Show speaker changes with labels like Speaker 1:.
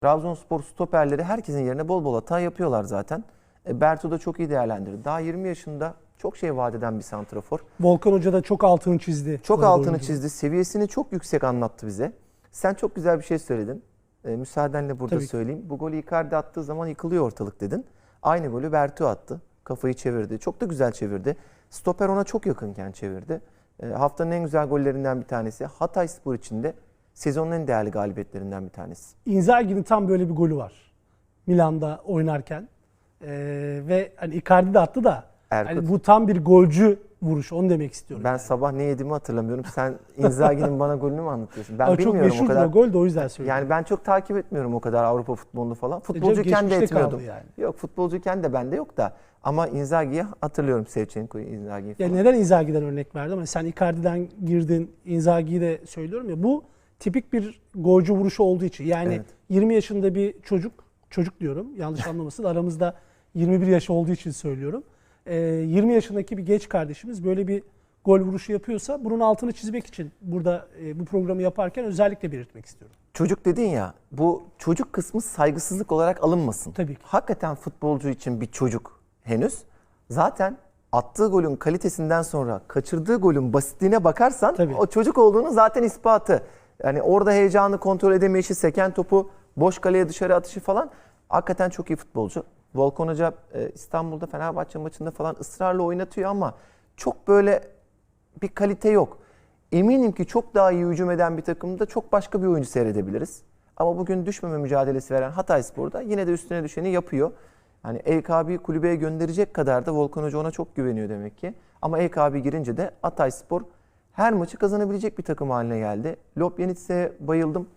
Speaker 1: Trabzonspor stoperleri herkesin yerine bol bol hata yapıyorlar zaten. E, Bertu da çok iyi değerlendirdi. Daha 20 yaşında çok şey vaat eden bir santrafor.
Speaker 2: Volkan Hoca da çok altını çizdi.
Speaker 1: Çok altını
Speaker 2: oyuncu.
Speaker 1: çizdi. Seviyesini çok yüksek anlattı bize. Sen çok güzel bir şey söyledin. E, müsaadenle burada
Speaker 2: Tabii ki.
Speaker 1: söyleyeyim. Bu golü Icardi attığı zaman yıkılıyor ortalık dedin. Aynı golü Bertu attı. Kafayı çevirdi. Çok da güzel çevirdi. Stoper ona çok yakınken çevirdi. E, haftanın en güzel gollerinden bir tanesi. Hatay Spor için de sezonun en değerli galibiyetlerinden bir tanesi.
Speaker 2: Inzaghi'nin tam böyle bir golü var. Milan'da oynarken. Ee, ve hani Icardi de attı da
Speaker 1: Erkut.
Speaker 2: hani bu tam bir golcü vuruş. Onu demek istiyorum.
Speaker 1: Ben
Speaker 2: yani.
Speaker 1: sabah ne yediğimi hatırlamıyorum. Sen Inzaghi'nin bana golünü mü anlatıyorsun? Ben
Speaker 2: Ama çok
Speaker 1: bilmiyorum o
Speaker 2: meşhurdur
Speaker 1: kadar.
Speaker 2: o gol de o yüzden söylüyorum.
Speaker 1: Yani ben çok takip etmiyorum o kadar Avrupa futbolunu falan.
Speaker 2: E
Speaker 1: Futbolcuyken de etmiyordum.
Speaker 2: yani.
Speaker 1: Yok futbolcuyken de bende yok da. Ama Inzaghi'yi hatırlıyorum Sevchenko'yu, Inzaghi'yi
Speaker 2: Ya
Speaker 1: falan.
Speaker 2: neden Inzaghi'den örnek verdim? Hani sen Icardi'den girdin, Inzaghi'yi de söylüyorum ya. Bu tipik bir golcü vuruşu olduğu için. Yani
Speaker 1: Evet.
Speaker 2: 20 yaşında bir çocuk, çocuk diyorum yanlış anlamasın aramızda 21 yaş olduğu için söylüyorum. Ee, 20 yaşındaki bir genç kardeşimiz böyle bir gol vuruşu yapıyorsa bunun altını çizmek için burada e, bu programı yaparken özellikle belirtmek istiyorum.
Speaker 1: Çocuk dedin ya, bu çocuk kısmı saygısızlık olarak alınmasın.
Speaker 2: Tabii ki.
Speaker 1: Hakikaten futbolcu için bir çocuk henüz. Zaten attığı golün kalitesinden sonra kaçırdığı golün basitliğine bakarsan
Speaker 2: Tabii.
Speaker 1: o çocuk olduğunu zaten ispatı. Yani orada heyecanı kontrol edemeyişi, seken topu boş kaleye dışarı atışı falan hakikaten çok iyi futbolcu. Volkan Hoca e, İstanbul'da Fenerbahçe maçında falan ısrarla oynatıyor ama çok böyle bir kalite yok. Eminim ki çok daha iyi hücum eden bir takımda çok başka bir oyuncu seyredebiliriz. Ama bugün düşmeme mücadelesi veren Hatay Spor'da yine de üstüne düşeni yapıyor. Hani EKB'yi kulübeye gönderecek kadar da Volkan Hoca ona çok güveniyor demek ki. Ama EKB girince de Hatay Spor her maçı kazanabilecek bir takım haline geldi. Lop Yenitse'ye bayıldım.